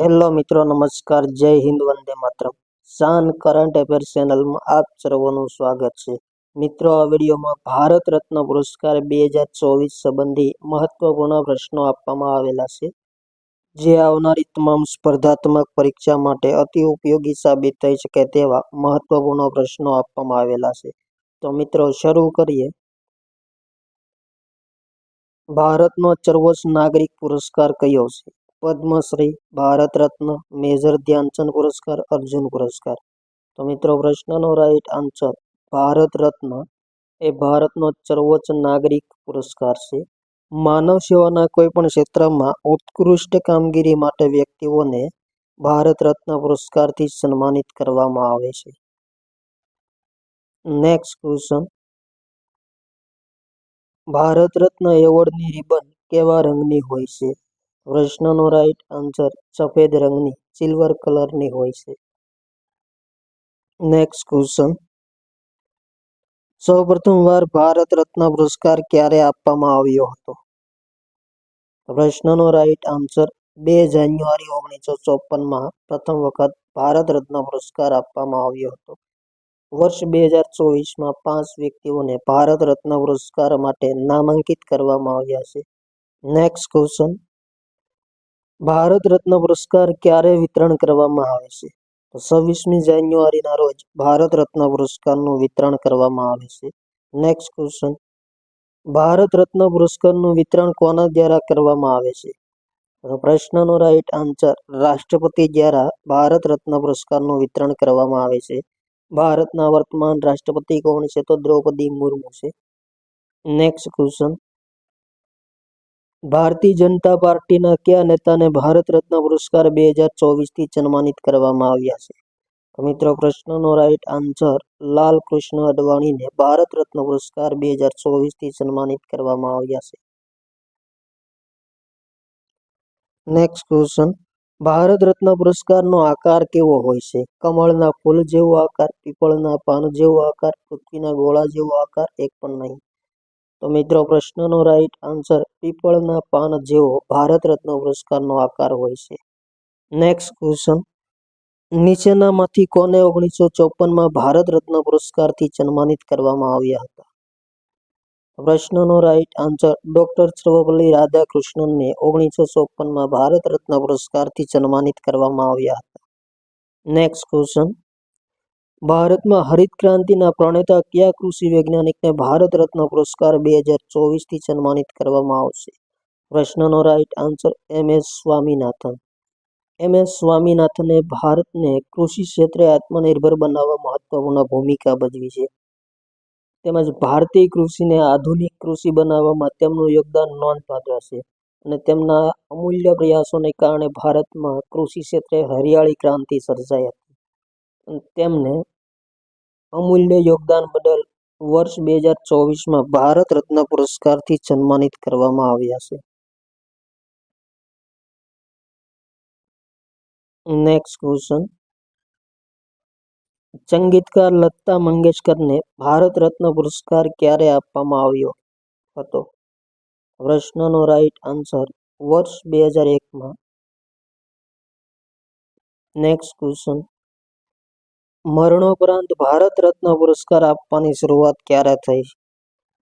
Hello મિત્રો, નમસ્કાર, જય હિન્દ, વંદે માતરમ. સાન કરંટ અફેર ચેનલમાં આપ સર્વોનું સ્વાગત છે. મિત્રો, આ વિડીયોમાં ભારત રત્ન પુરસ્કાર બે હજાર ચોવીસ સંબંધી મહત્વપૂર્ણ પ્રશ્નો આપવામાં આવેલા છે, જે આવનારી તમામ સ્પર્ધાત્મક પરીક્ષા માટે અતિ ઉપયોગી સાબિત થઈ શકે તેવા મહત્વપૂર્ણ પ્રશ્નો આપવામાં આવેલા છે. તો મિત્રો, શરૂ કરીએ. ભારતનો સર્વોચ્ચ નાગરિક પુરસ્કાર કયો છે? પદ્મશ્રી ભારત રત્ન મેજર ધ્યાનચંદ પુરસ્કાર અર્જુન પુરસ્કાર તો મિત્રો પ્રશ્નનો રાઈટ આન્સર ભારત રત્ન એ ભારતનો સર્વોચ્ચ નાગરિક પુરસ્કાર છે માનવ સેવાના કોઈ પણ ક્ષેત્રમાં ઉત્કૃષ્ટ કામગીરી માટે વ્યક્તિઓને ભારત રત્ન પુરસ્કારથી સન્માનિત કરવામાં આવે છે next question Bharat Ratna એવોર્ડની ribbon કેવા રંગની હોય છે પ્રશ્નનો રાઈટ આન્સર સફેદ રંગની સિલ્વર કલરની હોય છે. નેક્સ્ટ ક્વેશ્ચન સૌપ્રથમવાર ભારત રત્ન પુરસ્કાર ક્યારે આપવામાં આવ્યો હતો? પ્રશ્નનો રાઈટ આન્સર બે જાન્યુઆરી ઓગણીસો ચોપનમાં પ્રથમ વખત ભારત રત્ન પુરસ્કાર આપવામાં આવ્યો હતો. વર્ષ બે હજાર ચોવીસમાં પાંચ વ્યક્તિઓને ભારત રત્ન પુરસ્કાર માટે નામાંકિત કરવામાં આવ્યા છે. નેક્સ્ટ ક્વેશ્ચન ભારત રત્ન પુરસ્કાર ક્યારે વિતરણ કરવામાં આવે છે? તો છવ્વીસમી જાન્યુઆરીના રોજ ભારત રત્ન પુરસ્કારનું વિતરણ કરવામાં આવે છે. નેક્સ્ટ ક્વેશ્ચન ભારત રત્ન પુરસ્કારનું વિતરણ કોના દ્વારા કરવામાં આવે છે? પ્રશ્નનો રાઈટ આન્સર રાષ્ટ્રપતિ દ્વારા ભારત રત્ન પુરસ્કારનું વિતરણ કરવામાં આવે છે. ભારતના વર્તમાન રાષ્ટ્રપતિ કોણ છે? તો દ્રૌપદી મુર્મુ છે. નેક્સ્ટ ક્વેશ્ચન ભારતીય જનતા પાર્ટીના કયા નેતાને ભારત રત્ન પુરસ્કાર બે હજાર ચોવીસથી સન્માનિત કરવામાં આવ્યા છે? મિત્રો, પ્રશ્નનો રાઈટ આન્સર લાલ કૃષ્ણ અડવાણીને ભારત રત્ન પુરસ્કાર બે હજાર ચોવીસથી સન્માનિત કરવામાં આવ્યા છે. નેક્સ્ટ ક્વેશ્ચન ભારત રત્ન પુરસ્કારનો આકાર કેવો હોય છે? કમળના ફૂલ જેવો આકાર, પીપળના પાન જેવો આકાર, પૃથ્વીના ગોળા જેવો આકાર, એક પણ નહીં. તો મિત્રો, પ્રશ્નનો રાઈટ આન્સર પીપળના પાન જેવો ભારત રત્ન પુરસ્કારનો આકાર હોય છે. નેક્સ્ટ ક્વેશ્ચન નીચેનામાંથી કોને ઓગણીસો ચોપનમાં ભારત રત્ન પુરસ્કારથી સન્માનિત કરવામાં આવ્યા હતા? પ્રશ્નનો રાઈટ આન્સર ડોક્ટર સર્વપલ્લી રાધાકૃષ્ણનને ઓગણીસો ચોપનમાં ભારત રત્ન પુરસ્કારથી સન્માનિત કરવામાં આવ્યા હતા. નેક્સ્ટ ક્વેશ્ચન ભારતમાં હરિત ક્રાંતિના પ્રણેતા કયા કૃષિ વૈજ્ઞાનિકને ભારત રત્ન પુરસ્કાર બે હજાર ચોવીસથી સન્માનિત કરવામાં આવશે? પ્રશ્નનો right answer M S Swaminathan. M S સ્વામીનાથને ભારતને કૃષિ ક્ષેત્રે આત્મનિર્ભર બનાવવા મહત્વપૂર્ણ ભૂમિકા ભજવી છે. તેમજ ભારતીય કૃષિને આધુનિક કૃષિ બનાવવામાં તેમનું યોગદાન નોંધપાત્ર છે અને તેમના અમૂલ્ય પ્રયાસોને કારણે ભારતમાં કૃષિ ક્ષેત્રે હરિયાળી ક્રાંતિ સર્જાઈ હતી. તેમને અમૂલ્ય યોગદાન બદલ વર્ષ બે હજાર ચોવીસમાં ભારત રત્ન પુરસ્કારથી સન્માનિત કરવામાં આવ્યા છે. નેક્સ્ટ ક્વેશ્ચન સંગીતકાર લતા મંગેશકરને ભારત રત્ન પુરસ્કાર ક્યારે આપવામાં આવ્યો હતો? પ્રશ્નનો રાઈટ આન્સર વર્ષ બે હજાર એકમાં. નેક્સ્ટ ક્વેશ્ચન મરણોપરાંત ભારત રત્ન પુરસ્કાર આપવાની શરૂઆત ક્યારે થઈ?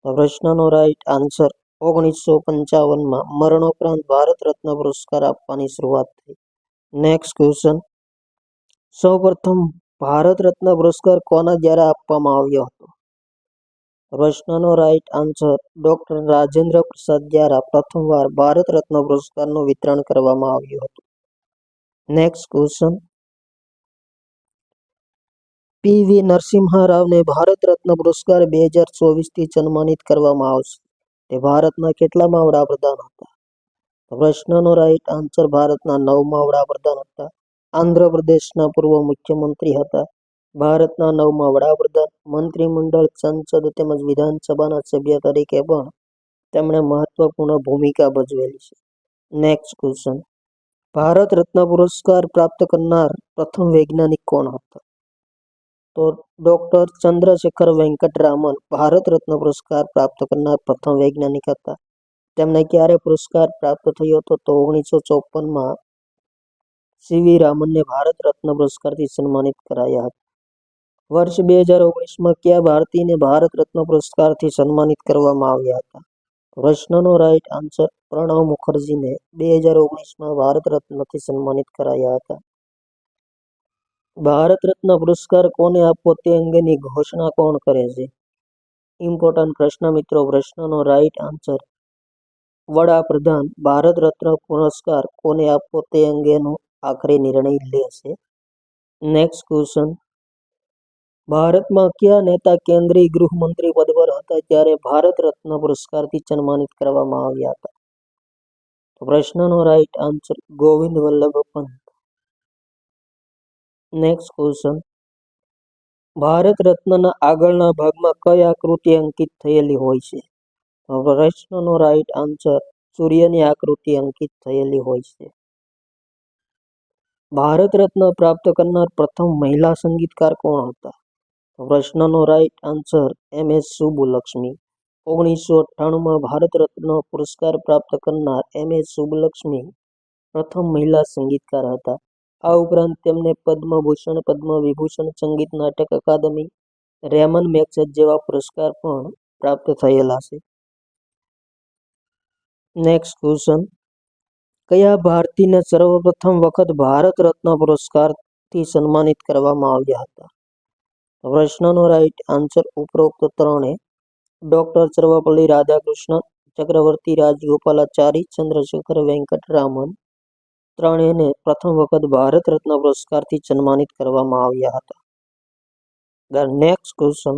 પ્રશ્નનો રાઈટ આન્સર ઓગણીસો પંચાવનમાં મરણોપરાંત ભારત રત્ન પુરસ્કાર આપવાની શરૂઆત થઈ. નેક્સ્ટ ક્વેશ્ચન સૌપ્રથમ ભારત રત્ન પુરસ્કાર કોના દ્વારા આપવામાં આવ્યો હતો? પ્રશ્નનો right answer doctor Rajendra Prasad દ્વારા પ્રથમવાર ભારત રત્ન પુરસ્કારનું વિતરણ કરવામાં આવ્યું હતું. Next question P V Narasimha રાવને Bharat Ratna પુરસ્કાર બે હજાર ચોવીસથી સન્માનિત કરવામાં આવશે. તે ભારતના કેટલામાં વડાપ્રધાન હતા? પ્રશ્નનો રાઈટ આન્સર ભારતના નવમા વડાપ્રધાન હતા. આંધ્રપ્રદેશના પૂર્વ મુખ્યમંત્રી હતા. ભારતના નવમા વડાપ્રધાન મંત્રીમંડળ સંસદ તેમજ વિધાનસભાના સભ્ય તરીકે પણ તેમણે મહત્વપૂર્ણ ભૂમિકા ભજવેલી છે. નેક્સ્ટ ક્વેશ્ચન ભારત રત્ન પુરસ્કાર પ્રાપ્ત કરનાર પ્રથમ વૈજ્ઞાનિક કોણ હતા? તો ડોક્ટર ચંદ્રશેખર વેંકટરામન ભારત રત્ન પુરસ્કાર પ્રાપ્ત કરનાર પ્રથમ વૈજ્ઞાનિક હતા. તેમને ક્યારે પુરસ્કાર પ્રાપ્ત થયો હતો તો ઓગણીસો ચોપનમાં સીવી રામનને ભારત રત્ન પુરસ્કારથી સન્માનિત કરાયા હતા. વર્ષ બે હજાર ઓગણીસમાં કયા ભારતીયને ભારત રત્ન પુરસ્કારથી સન્માનિત કરવામાં આવ્યા હતા? પ્રશ્નનો રાઈટ આન્સર પ્રણવ મુખર્જીને બે હજાર ઓગણીસમાં ભારત રત્નથી સન્માનિત કરાયા હતા. ભારત રત્ન પુરસ્કાર કોને આપવો તે અંગેની ઘોષણા કોણ કરે છે? ઇમ્પોર્ટન્ટ પ્રશ્ન મિત્રો, પ્રશ્નનો રાઈટ આન્સર વડાપ્રધાન ભારત રત્ન પુરસ્કાર કોને આપવો તે અંગેનો આખરી નિર્ણય લેશે નેક્સ્ટ ક્વેશ્ચન ભારતમાં કયા નેતા કેન્દ્રીય ગૃહમંત્રી પદ પર હતા ત્યારે ભારત રત્ન પુરસ્કારથી સન્માનિત કરવામાં આવ્યા હતા? પ્રશ્નનો right answer Govind Ballabh Pant next question Bharat રત્નના આગળના ભાગમાં કઈ આકૃતિ અંકિત થયેલી હોય છે? પ્રશ્નનો રાઈટ આન્સર સૂર્યની આકૃતિ અંકિત થયેલી હોય છે. ભારત રત્ન પ્રાપ્ત કરનાર પ્રથમ મહિલા સંગીતકાર કોણ હતા? પ્રશ્નનો right answer M S Subbulakshmi ઓગણીસો અઠ્ઠાણુંમાં ભારત રત્ન પુરસ્કાર પ્રાપ્ત કરનાર એમ એસ શુભલક્ષ્મી પ્રથમ મહિલા સંગીતકાર હતા. આ ઉપરાંત તેમને પદ્મભૂષણ પદ્મ સંગીત નાટક અકાદમી, રેમન મેગ્સેસ જેવા પુરસ્કાર પણ પ્રાપ્ત થયેલા છે. નેક્સ્ટ ક્વેશ્ચન કયા ભારતીને સર્વપ્રથમ વખત ભારત રત્ન પુરસ્કારથી સન્માનિત કરવામાં આવ્યા હતા? પ્રશ્નનો રાઈટ આન્સર ઉપરોક્ત ત્રણે. ડોક્ટર સર્વપલ્લી રાધાકૃષ્ણન, ચક્રવર્તી રાજગોપાલાચારી, ચંદ્રશેખર વેંકટરામન ત્રણેયને પ્રથમ વખત ભારત રત્ન પુરસ્કારથી સન્માનિત કરવામાં આવ્યા હતા. The next question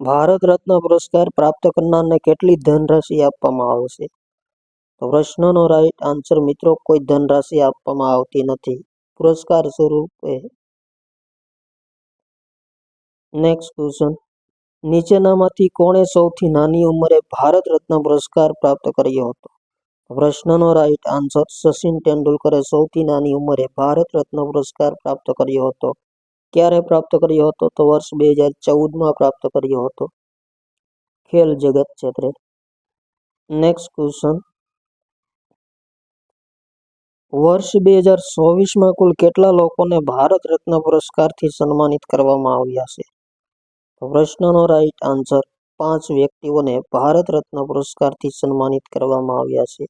Bharat Ratna પુરસ્કાર પ્રાપ્ત કરનારને કેટલી ધનરાશિ આપવામાં આવશે? તો પ્રશ્નનો રાઈટ આન્સર મિત્રો, કોઈ ધનરાશિ આપવામાં આવતી નથી. પુરસ્કાર સ્વરૂપે. નેક્સ્ટ ક્વેશ્ચન નીચેનામાંથી કોણે સૌથી નાની ઉંમરે ભારત રત્ન પુરસ્કાર પ્રાપ્ત કર્યો હતો? પ્રશ્નનો રાઈટ આન્સર સચિન તેંડુલકરે સૌથી નાની ઉંમરે ભારત રત્ન પુરસ્કાર પ્રાપ્ત કર્યો હતો. ક્યારે પ્રાપ્ત કર્યો હતો તો વર્ષ બે હજાર ચૌદમાં પ્રાપ્ત કર્યો હતો. ખેલ જગત ક્ષેત્રે. નેક્સ્ટ ક્વેશ્ચન વર્ષ બે હજાર ચોવીસમાં કુલ કેટલા લોકોને ભારત રત્ન પુરસ્કારથી સન્માનિત કરવામાં આવ્યા છે? પ્રશ્નનો રાઈટ આન્સર પાંચ વ્યક્તિઓને ભારત રત્ન પુરસ્કારથી સન્માનિત કરવામાં આવ્યા છે.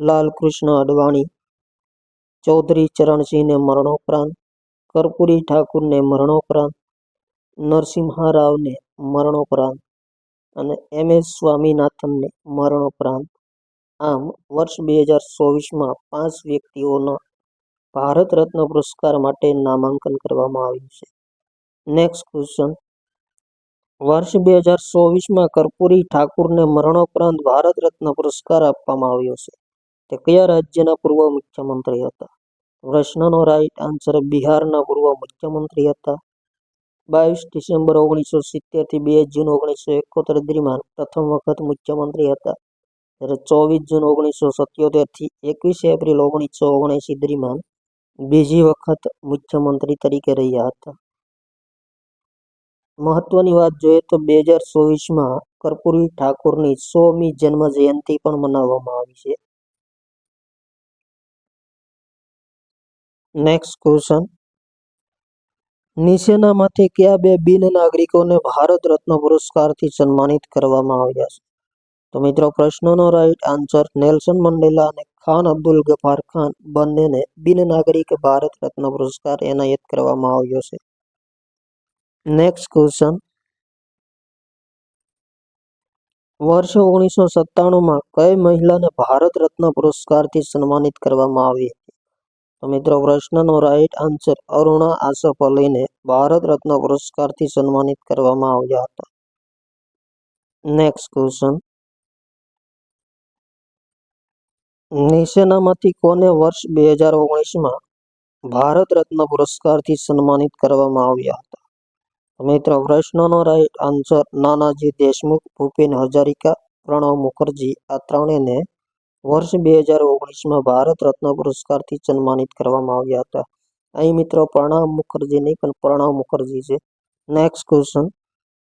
લાલકૃષ્ણ અડવાણી. ચૌધરી ચરણસિંહને મરણોપરાંત કર્પૂરી ઠાકુરને મરણોપરાંત નરસિંહા રાવને મરણોપરાંત અને એમ એસ સ્વામીનાથનને મરણોપરાંત. આમ વર્ષ બે હજાર ચોવીસમાં પાંચ વ્યક્તિઓના ભારત રત્ન પુરસ્કાર માટે નામાંકન કરવામાં આવ્યું છે. નેક્સ્ટ ક્વેશ્ચન વર્ષ બે હજાર ચોવીસમાં કર્પૂરી ઠાકુરને મરણોપરાંત ભારત રત્ન પુરસ્કાર આપવામાં આવ્યો છે. તે કયા રાજ્યના પૂર્વ મુખ્યમંત્રી હતા? પ્રશ્નનો રાઈટ આન્સર બિહારના પૂર્વ મુખ્યમંત્રી હતા. બાવીસ ડિસેમ્બર ઓગણીસો સિત્તેરથી બે જૂન ઓગણીસો એકોતેર દરમિયાન પ્રથમ વખત મુખ્યમંત્રી હતા. જ્યારે ચોવીસ જૂન ઓગણીસો સત્યોતેરથી એકવીસ એપ્રિલ ઓગણીસો ઓગણએંસી દરમિયાન બીજી વખત મુખ્યમંત્રી તરીકે રહ્યા હતા. મહત્વની વાત જોઈએ તો બે હજાર ચોવીસમાં કર્પૂરી ઠાકુરની સોમી જન્મ જયંતિ પણ મનાવવામાં આવી છે. નેક્સ્ટ ક્વેશ્ચન નીચેનામાંથી કયા બે બિન નાગરિકોને ભારત રત્ન પુરસ્કારથી સન્માનિત કરવામાં આવ્યા છે? તો મિત્રો, પ્રશ્નનો રાઈટ આન્સર નેલ્સન મંડેલા અને ખાન અબ્દુલ ગફાર ખાન બંનેને બિન નાગરિક ભારત રત્ન પુરસ્કાર એનાયત કરવામાં આવ્યો છે. નેક્સ્ટ ક્વેશ્ચન વર્ષ ઓગણીસો સત્તાણુંમાં કઈ મહિલાને ભારત રત્ન પુરસ્કારથી સન્માનિત કરવામાં આવી હતી? તો મિત્રો, પ્રશ્નનો રાઈટ આન્સર અરુણા આસફ અલીને ભારત રત્ન પુરસ્કારથી સન્માનિત કરવામાં આવ્યા હતા. નેક્સ્ટ ક્વેશ્ચન નીચેનામાંથી કોને વર્ષ બે હજાર ઓગણીસમાં ભારત રત્ન પુરસ્કારથી સન્માનિત કરવામાં આવ્યા હતા? મિત્રો, પ્રશ્નનો રાઈટ આન્સર નાનાજી દેશમુખ, ભૂપેન હજારિકા, પ્રણવ મુખર્જી આ ત્રણેયને વર્ષ બે હજાર ઓગણીસમાં ભારત રત્ન પુરસ્કારથી સન્માનિત કરવામાં આવ્યા હતા. અહીં મિત્રો પ્રણવ મુખર્જી નહીં પ્રણવ મુખર્જી છે. નેક્સ્ટ ક્વેશ્ચન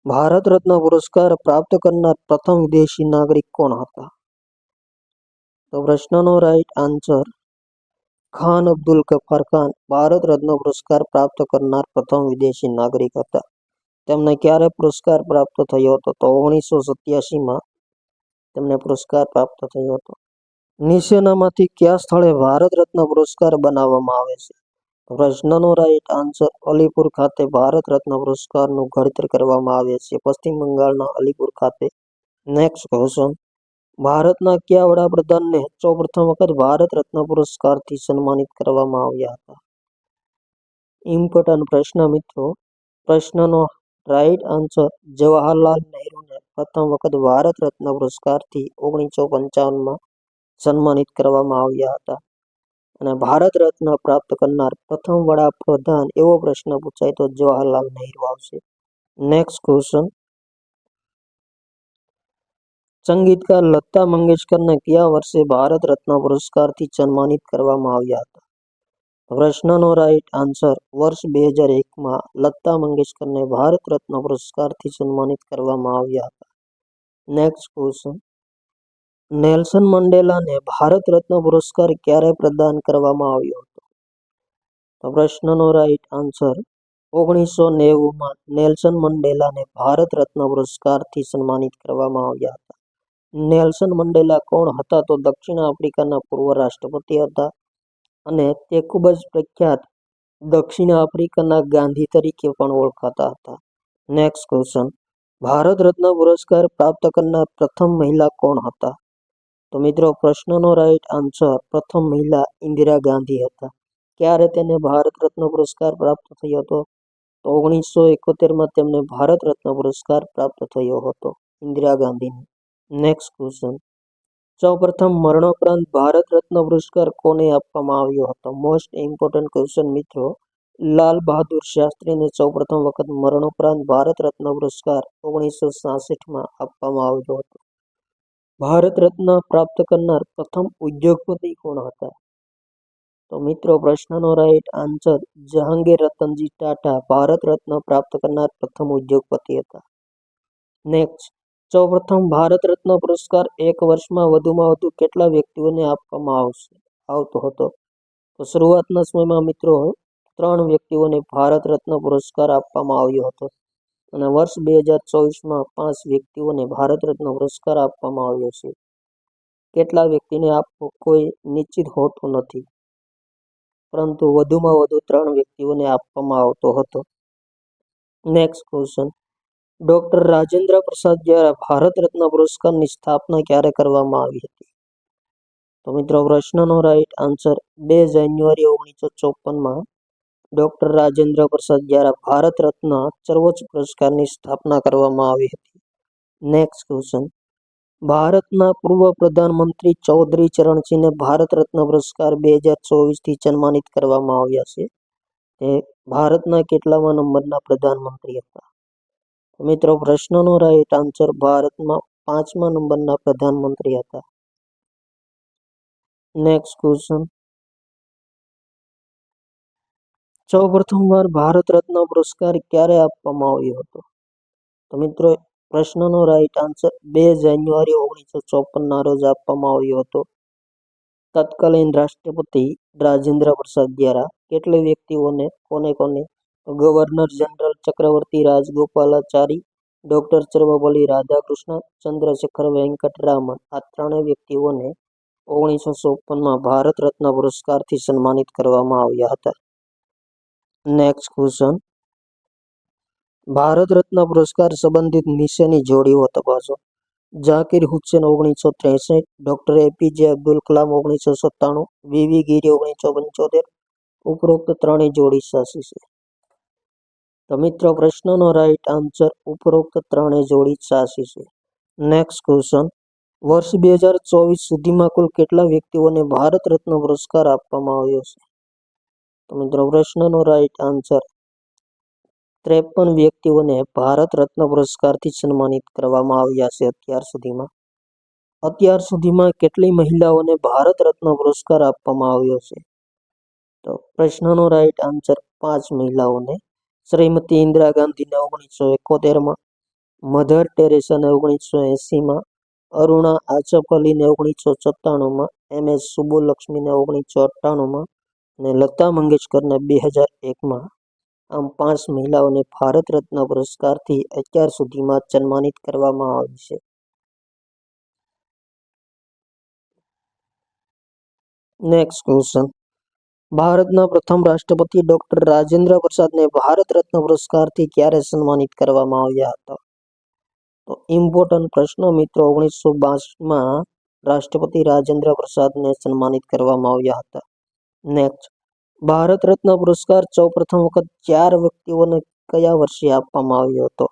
ભારત રત્ન પુરસ્કાર પ્રાપ્ત કરનાર પ્રથમ વિદેશી નાગરિક કોણ હતા? તો પ્રશ્નનો રાઈટ આન્સર ખાન અબ્દુલ ગફ્ફાર ખાન ભારત રત્ન પુરસ્કાર પ્રાપ્ત કરનાર પ્રથમ વિદેશી નાગરિક હતા. તેમને ક્યારે પુરસ્કાર પ્રાપ્ત થયો હતો? તો ઓગણીસો સત્યાસીમાં તેમને પુરસ્કાર પ્રાપ્ત થયો હતો. નીચેનામાંથી કયા સ્થળે ભારત રત્ન પુરસ્કાર બનાવવામાં આવે છે? પ્રશ્નનો રાઈટ આન્સર અલીપુર ખાતે ભારત રત્ન પુરસ્કારનું ઘડતર કરવામાં આવે છે. પશ્ચિમ બંગાળના અલીપુર ખાતે. નેક્સ્ટ ક્વેશ્ચન ભારતના કયા વડાપ્રધાનને સૌપ્રથમ વખત ભારત રત્ન પુરસ્કારથી સન્માનિત કરવામાં આવ્યા હતા? ઇમ્પોર્ટન્ટ પ્રશ્ન મિત્રો. પ્રશ્નનો રાઈટ આન્સર જવાહરલાલ નહેરુને પ્રથમ વખત ભારત રત્ન પુરસ્કારથી ઓગણીસો પંચાવનમાં સન્માનિત કરવામાં આવ્યા હતા. અને ભારત રત્ન પ્રાપ્ત કરનાર પ્રથમ વડાપ્રધાન એવો પ્રશ્ન પૂછાય તો જવાહરલાલ નહેરુ આવશે. નેક્સ્ટ ક્વેશ્ચન સંગીતકાર લતા મંગેશકરને કયા વર્ષે ભારત રત્ન પુરસ્કારથી સન્માનિત કરવામાં આવ્યા હતા? પ્રશ્નનો રાઈટ આન્સર વર્ષ બે હજાર એકમાં લતા મંગેશકરને ભારત રત્ન પુરસ્કારથી સન્માનિત કરવામાં આવ્યા હતા. નેક્સ્ટ ક્વેશ્ચન નેલ્સન મંડેલાને ભારત રત્ન પુરસ્કાર ક્યારે પ્રદાન કરવામાં આવ્યો હતો? તો પ્રશ્નનો રાઈટ આન્સર ઓગણીસો નેવુંમાં નેલ્સન મંડેલાને ભારત રત્ન પુરસ્કારથી સન્માનિત કરવામાં આવ્યા હતા. નેલ્સન મંડેલા કોણ હતા? તો દક્ષિણ આફ્રિકાના પૂર્વ રાષ્ટ્રપતિ હતા અને તે ખૂબ જ પ્રખ્યાત દક્ષિણ આફ્રિકાના ગાંધી તરીકે પણ ઓળખાતા હતા. નેક્સ્ટ ક્વેશ્ચન ભારત રત્ન પુરસ્કાર પ્રાપ્ત કરનાર પ્રથમ મહિલા કોણ હતા? તો મિત્રો, પ્રશ્નનો રાઈટ આન્સર પ્રથમ મહિલા ઇન્દિરા ગાંધી હતા. ક્યારે તેને ભારત રત્ન પુરસ્કાર પ્રાપ્ત થયો હતો? તો ઓગણીસો એકોતેરમાં તેમને ભારત રત્ન પુરસ્કાર પ્રાપ્ત થયો હતો, ઇન્દિરા ગાંધીને. નેક્સ્ટ ક્વેશ્ચન સૌપ્રથમ મરણોપરાંત ભારત રત્ન પુરસ્કાર કોને આપવામાં આવ્યો હતો? મોસ્ટ ઇમ્પોર્ટન્ટ ક્વેશ્ચન મિત્રો. લાલ બહાદુર શાસ્ત્રીને સૌપ્રથમ વખત મરણોપરાંત ભારત રત્ન પુરસ્કાર ઓગણીસો સાસઠમાં આપવામાં આવ્યો હતો. ભારત રત્ન પ્રાપ્ત કરનાર પ્રથમ ઉદ્યોગપતિ કોણ હતા? તો મિત્રો, પ્રશ્નનો રાઈટ આન્સર જહાંગીર રતનજી ટાટા, ભારત રત્ન પ્રાપ્ત કરનાર પ્રથમ ઉદ્યોગપતિ હતા. નેક્સ્ટ સૌપ્રથમ ભારત રત્ન પુરસ્કાર એક વર્ષમાં વધુમાં વધુ કેટલા વ્યક્તિઓને આપવામાં આવશે? આવતો હતો. તો શરૂઆતના સમયમાં મિત્રો, ત્રણ વ્યક્તિઓને ભારત રત્ન પુરસ્કાર આપવામાં આવ્યો હતો. અને વર્ષ બે હજાર ચોવીસમાં પાંચ વ્યક્તિઓને ભારત રત્ન પુરસ્કાર આપવામાં આવ્યો છે. કેટલા વ્યક્તિને આપવો કોઈ નિશ્ચિત હોતું નથી. પરંતુ વધુમાં વધુ ત્રણ વ્યક્તિઓને આપવામાં આવતો હતો. Next question doctor Rajendra Prasad દ્વારા ભારત રત્ન પુરસ્કારની સ્થાપના ક્યારે કરવામાં આવી હતી? તો મિત્રો પ્રશ્નનો રાઈટ આન્સર બે જાન્યુઆરી ઓગણીસો ચોપનમાં ડોક્ટર રાજેન્દ્ર પ્રસાદ દ્વારા ભારત રત્ન સર્વોચ્ચ પુરસ્કારની સ્થાપના કરવામાં આવી હતી. નેક્સ્ટ ક્વેશ્ચન ભારતના પૂર્વ પ્રધાનમંત્રી ચૌધરી ચરણસિંહને ભારત રત્ન પુરસ્કાર બે હજાર ચોવીસથી સન્માનિત કરવામાં આવ્યા છે. તે ભારતના કેટલામાં નંબરના પ્રધાનમંત્રી હતા? મિત્રો, પ્રશ્નનો રાઈટ આન્સર ભારતમાં પાંચમા નંબરના પ્રધાનમંત્રી હતા. નેક્સ્ટ ક્વેશ્ચન સૌ પ્રથમવાર ભારત રત્ન પુરસ્કાર ક્યારે આપવામાં આવ્યો હતો? તો મિત્રો, પ્રશ્નનો રાઈટ આન્સર બે જાન્યુઆરી ઓગણીસો ચોપનના રોજ આપવામાં આવ્યો હતો. તત્કાલીન રાષ્ટ્રપતિ રાજેન્દ્ર પ્રસાદ દ્વારા. કેટલી વ્યક્તિઓને? કોને કોને? Governor general Chakravarti Rajagopalachari doctor Sarvepalli Radhakrishna, Chandrasekhar Venkataraman. આ ત્રણેય વ્યક્તિઓને ઓગણીસો ચોપનમાં ભારત રત્ન પુરસ્કારથી સન્માનિત કરવામાં આવ્યા હતા. નેક્સ્ટ ક્વેશ્ચન ભારત રત્ન પુરસ્કાર સંબંધિત નીચેની જોડીઓ તપાસો. ઝાકીર હુસેન ઓગણીસો ત્રેસઠ ડોક્ટર એપીજે અબ્દુલ કલામ ઓગણીસો સત્તાણું વીવી ગીરી ઓગણીસો પંચોતેર, ઉપરોક્ત ત્રણેય જોડી સાચી છે. તો મિત્રો, પ્રશ્નનો રાઈટ આન્સર ઉપરોક્ત ત્રણેય જોડી સાચી છે. નેક્સ્ટ ક્વેશ્ચન વર્ષ બે હજાર ચોવીસ સુધીમાં કુલ કેટલા વ્યક્તિઓને ભારત રત્ન પુરસ્કાર આપવામાં આવ્યો છે? તો મિત્રો, પ્રશ્નનો રાઈટ આન્સર ત્રેપન વ્યક્તિઓને ભારત રત્ન પુરસ્કારથી સન્માનિત કરવામાં આવ્યા છે અત્યાર સુધીમાં. અત્યાર સુધીમાં કેટલી મહિલાઓને ભારત રત્ન પુરસ્કાર આપવામાં આવ્યો છે? તો પ્રશ્નનો રાઈટ આન્સર પાંચ મહિલાઓને. શ્રીમતી ઇન્દિરા ગાંધીને ઓગણીસો એકોતેરમાં, મધર ટેરેસાને ઓગણીસો એંસીમાં, અરુણા આચફ અલીને ઓગણીસો સત્તાણુંમાં, એમ એસ સુબ્બુલક્ષ્મીને ઓગણીસો અઠ્ઠાણુંમાં અને લતા મંગેશકરને બે હજાર એકમાં આમ પાંચ મહિલાઓને ભારત રત્ન પુરસ્કારથી અત્યાર સુધીમાં સન્માનિત કરવામાં આવી છે. નેક્સ્ટ ક્વેશ્ચન ભારતના પ્રથમ રાષ્ટ્રપતિ ડોક્ટર રાજેન્દ્ર પ્રસાદને ભારત રત્ન પુરસ્કારથી ક્યારે સન્માનિત કરવામાં આવ્યા હતા? તો ઇમ્પોર્ટન્ટ પ્રશ્ન મિત્રો, ઓગણીસો બાસઠમાં રાષ્ટ્રપતિ રાજેન્દ્ર પ્રસાદને સન્માનિત કરવામાં આવ્યા હતા. નેક્સ્ટ ભારત રત્ન પુરસ્કાર સૌ પ્રથમ વખત ચાર વ્યક્તિઓને કયા વર્ષે આપવામાં આવ્યો હતો?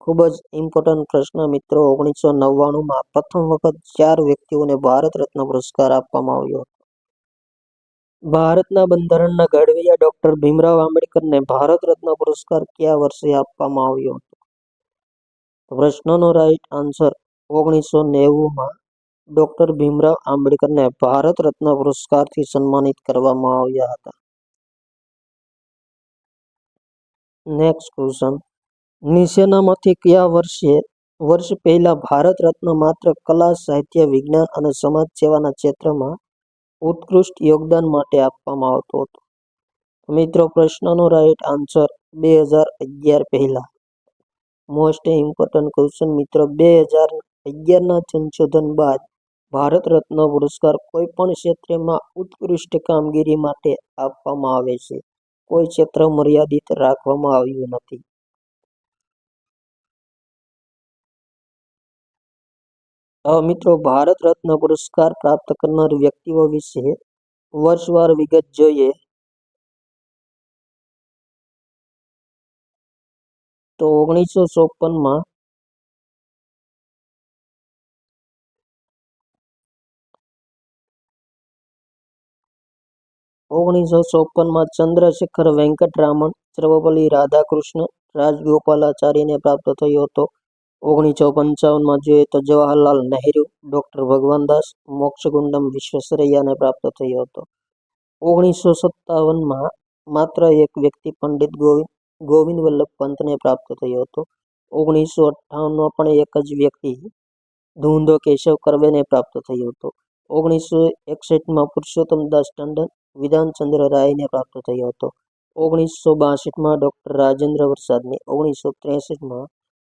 ખૂબ જ ઇમ્પોર્ટન્ટ પ્રશ્ન, મિત્રો. ઓગણીસો નવ્વાણુંમાં પ્રથમ વખત ચાર વ્યક્તિઓને ભારત રત્ન પુરસ્કાર આપવામાં આવ્યો હતો. ભારતના બંધારણના ઘડવૈયા ડોક્ટર ભીમરાવ આંબેડકરને ભારત રત્ન પુરસ્કાર કયા વર્ષે આપવામાં આવ્યો હતો? પ્રશ્નનો રાઈટ આન્સર ઓગણીસો નેવુંમાં ડોક્ટર ભીમરાવ આંબેડકરને ભારત રત્ન પુરસ્કારથી સન્માનિત કરવામાં આવ્યા હતા. નેક્સ્ટ ક્વેશ્ચન નીચેનામાંથી કયા વર્ષે, વર્ષ પહેલા ભારત રત્ન માત્ર કલા, સાહિત્ય, વિજ્ઞાન અને સમાજ સેવાના ક્ષેત્રમાં ઉત્કૃષ્ટ યોગદાન માટે આપવામાં આવતો હતો? મિત્રો, પ્રશ્નનો રાઈટ આન્સર બે હજાર અગિયાર પહેલા. મોસ્ટ ઇમ્પોર્ટન્ટ ક્વેશ્ચન મિત્રો, બે હજાર અગિયારના સંશોધન બાદ ભારત રત્ન પુરસ્કાર કોઈ પણ ક્ષેત્રમાં ઉત્કૃષ્ટ કામગીરી માટે આપવામાં આવે છે. કોઈ ક્ષેત્ર મર્યાદિત રાખવામાં આવ્યું નથી. મિત્રો, ભારત રત્ન પુરસ્કાર પ્રાપ્ત કરનાર વ્યક્તિઓ વિશે વર્ષવાર વિગત જોઈએ. તો ઓગણીસો ચોપનમાં ઓગણીસો ચોપનમાં ચંદ્રશેખર વેંકટરામન સર્વપલ્લી રાધાકૃષ્ણ રાજગોપાલાચારીને પ્રાપ્ત થયો હતો. ઓગણીસો પંચાવનમાં જોઈએ તો જવાહરલાલ નહેરુ, ડૉક્ટર ભગવાનદાસ, મોક્ષગુંડમ વિશ્વેશ્વરૈયાને પ્રાપ્ત થયો હતો. ઓગણીસો સત્તાવનમાં માત્ર એક વ્યક્તિ પંડિત ગોવિંદ ગોવિંદ વલ્લભ પંતને પ્રાપ્ત થયો હતો. ઓગણીસો અઠ્ઠાવનમાં પણ એક જ વ્યક્તિ, ધૂંધો કેશવ કરવેને પ્રાપ્ત થયો હતો. ઓગણીસો એકસઠમાં પુરુષોત્તમ દાસ ટંડન વિધાનચંદ્ર રાયને પ્રાપ્ત થયો હતો. ઓગણીસો બાસઠમાં ડૉક્ટર રાજેન્દ્ર પ્રસાદને ઓગણીસો ત્રેસઠમાં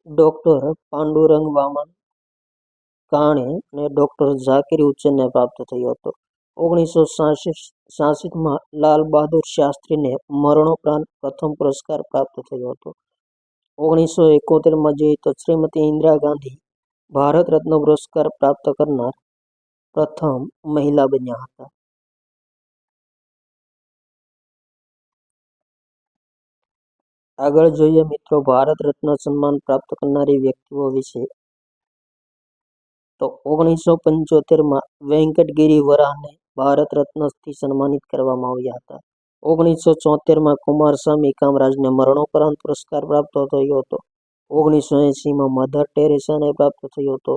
ડૉક્ટર પાંડુરંગ વામન કાણે અને ડૉક્ટર ઝાકીર હુસેનને પ્રાપ્ત થયો હતો. ઓગણીસો સાસઠ, સાસઠમાં લાલ બહાદુર શાસ્ત્રીને મરણોપરાંત પ્રથમ પુરસ્કાર પ્રાપ્ત થયો હતો. ઓગણીસો એકોતેરમાં જોઈએ તો શ્રીમતી ઇન્દિરા ગાંધી ભારત રત્ન પુરસ્કાર પ્રાપ્ત કરનાર પ્રથમ મહિલા બન્યા હતા. આગળ જોઈએ મિત્રો, ભારત રત્ન સન્માન પ્રાપ્ત કરનારી વ્યક્તિઓ વિશે. તો ઓગણીસો પંચોતેરમાં વેંકટગીરી વરાહને ભારત રત્નથી સન્માનિત કરવામાં આવ્યા હતા. ઓગણીસો ચોતેરમાં કુમારસ્વામી કામરાજને મરણોપરાંત પુરસ્કાર પ્રાપ્ત થયો હતો. ઓગણીસો એંસીમાં મધર ટેરેસાને પ્રાપ્ત થયો હતો.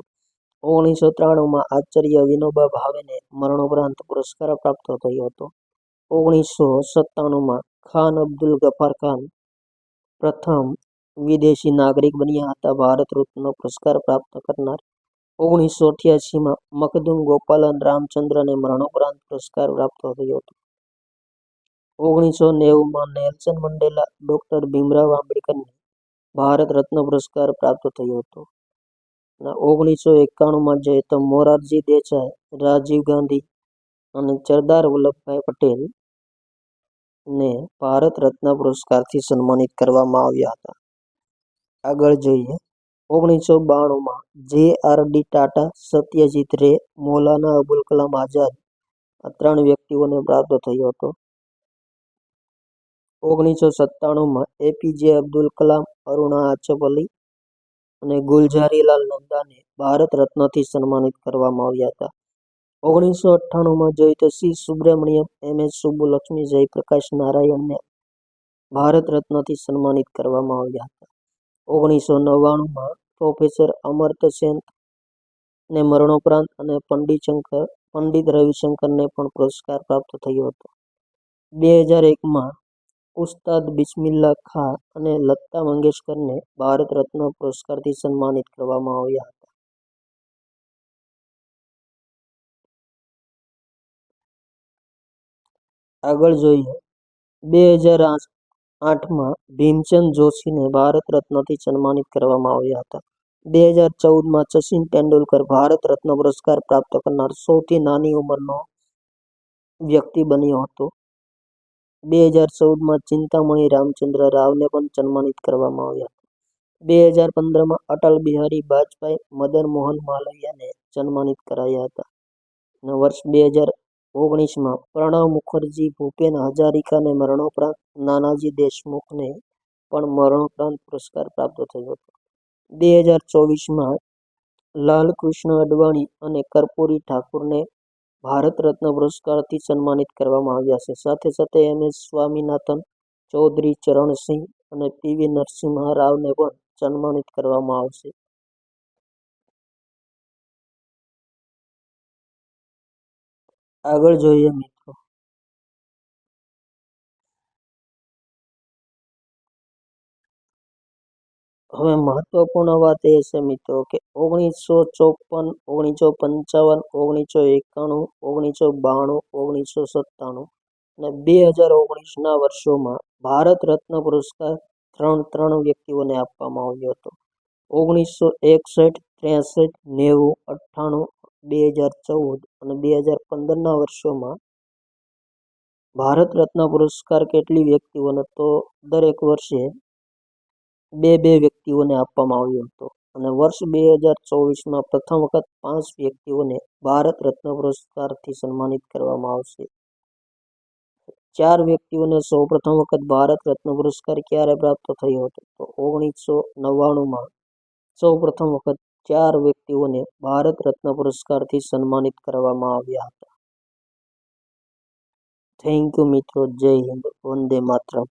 ઓગણીસો ત્રાણુંમાં આચાર્ય વિનોબા ભાવેને મરણોપરાંત પુરસ્કાર પ્રાપ્ત થયો હતો. ઓગણીસો સત્તાણુંમાં ખાન અબ્દુલ ગફાર ખાન પ્રથમ વિદેશી નાગરિક બન્યા હતા. ભારત રત્ન પુરસ્કાર પ્રાપ્ત કરનાર ઓગણીસો અઠ્યાસીમાં મખદુમ ગોપાલન રામચંદ્રને મરણોપરાંત પુરસ્કાર પ્રાપ્ત થયો હતો. ઓગણીસો નેવુંમાં નેલ્સન મંડેલા, ડોક્ટર ભીમરાવ આંબેડકરને ભારત રત્ન પુરસ્કાર પ્રાપ્ત થયો હતો. ઓગણીસો એકાણુંમાં જઈએ તો મોરારજી દેસાઈ, રાજીવ ગાંધી અને સરદાર વલ્લભભાઈ પટેલ ને ભારત રત્ન પુરસ્કારથી સન્માનિત કરવામાં આવ્યા હતા. આગળ જોઈએ. ઓગણીસો બાણુંમાં જે આર ડી ટાટા, સત્યજીત રે, મૌલાના અબુલ કલામ આઝાદ આ ત્રણ વ્યક્તિઓને પ્રાપ્ત થયો હતો. ઓગણીસો સત્તાણુંમાં એપીજે અબ્દુલ કલામ, અરુણા આચપલી અને ગુલઝારીલાલ નંદાને ભારત રત્નથી સન્માનિત કરવામાં આવ્યા હતા. ઓગણીસો અઠ્ઠાણુંમાં જોઈ તો C Subramaniam M S Subbulakshmi Jayaprakash નારાયણને Bharat રત્નથી સન્માનિત કરવામાં આવ્યા હતા. ઓગણીસો નવ્વાણુંમાં પ્રોફેસર અમર્ત્ય સેન ને મરણોપરાંત અને પંડિત શંકર, પંડિત રવિશંકરને પણ પુરસ્કાર પ્રાપ્ત થયો હતો. બે હજાર એકમાં ઉસ્તાદ બિસ્મિલ્લા ખા અને લતા મંગેશકરને ભારત રત્ન પુરસ્કારથી સન્માનિત કરવામાં આવ્યા હતા. આગળ જોઈએ. બે હજાર આઠમાં ભીમચંદ જોશીને ભારત રત્નથી સન્માનિત કરવામાં આવ્યા હતા. બે હજાર ચૌદમાં સચિન તેંડુલકર ભારત રત્ન પુરસ્કાર પ્રાપ્ત કરનાર સૌથી નાની ઉંમરનો વ્યક્તિ બન્યો હતો. બે હજાર ચૌદમાં ચિંતામણી રામચંદ્ર રાવને પણ સન્માનિત કરવામાં આવ્યા હતા. બે હજાર પંદરમાં અટલ બિહારી વાજપેયી, મદન મોહન માલવિયાને સન્માનિત કરાયા હતા. અને વર્ષ બે હજાર ઓગણીસમાં પ્રણવ મુખર્જી ભૂપેન હજારિકાને મરણોપરાંત નાનાજી દેશમુખને પણ મરણોપરાંત પુરસ્કાર પ્રાપ્ત થયો હતો. બે હજાર ચોવીસમાં લાલકૃષ્ણ અડવાણી અને કર્પૂરી ઠાકુરને ભારત રત્ન પુરસ્કારથી સન્માનિત કરવામાં આવ્યા છે. સાથે સાથે એમ એસ સ્વામીનાથન, ચૌધરી ચરણસિંહ અને પીવી નરસિંહા રાવને પણ સન્માનિત કરવામાં આવશે. આગળ જોઈએ મિત્રો. હવે મહત્વપૂર્ણ વાત એ છે મિત્રો કે ઓગણીસો ચોપન, ઓગણીસો પંચાવન, ઓગણીસો એકાણું, ઓગણીસો બાણું, ઓગણીસો સત્તાણું અને બે હજાર ઓગણીસના વર્ષોમાં ભારત રત્ન પુરસ્કાર ત્રણ ત્રણ વ્યક્તિઓને આપવામાં આવ્યો હતો. ઓગણીસો એકસઠ, ત્રેસઠ, નેવું, અઠ્ઠાણું બે હજાર ચૌદ અને બે હજાર પંદરના વર્ષોમાં ભારત રત્ન પુરસ્કાર કેટલી વ્યક્તિઓને તો દરેક વર્ષે બે બે વ્યક્તિઓને આપવામાં આવ્યો હતો. અને વર્ષ બે હજાર ચોવીસમાં પ્રથમ વખત પાંચ વ્યક્તિઓને ભારત રત્ન પુરસ્કારથી સન્માનિત કરવામાં આવશે. ચાર વ્યક્તિઓને સૌ પ્રથમ વખત ભારત રત્ન પુરસ્કાર ક્યારે પ્રાપ્ત થયો હતો? તો ઓગણીસો નવ્વાણુંમાં સૌ પ્રથમ વખત ચાર વ્યક્તિઓને ભારત રત્ન પુરસ્કારથી સન્માનિત કરવામાં આવ્યા હતા. થેન્ક યુ મિત્રો. જય હિન્દ. વંદે માતરમ.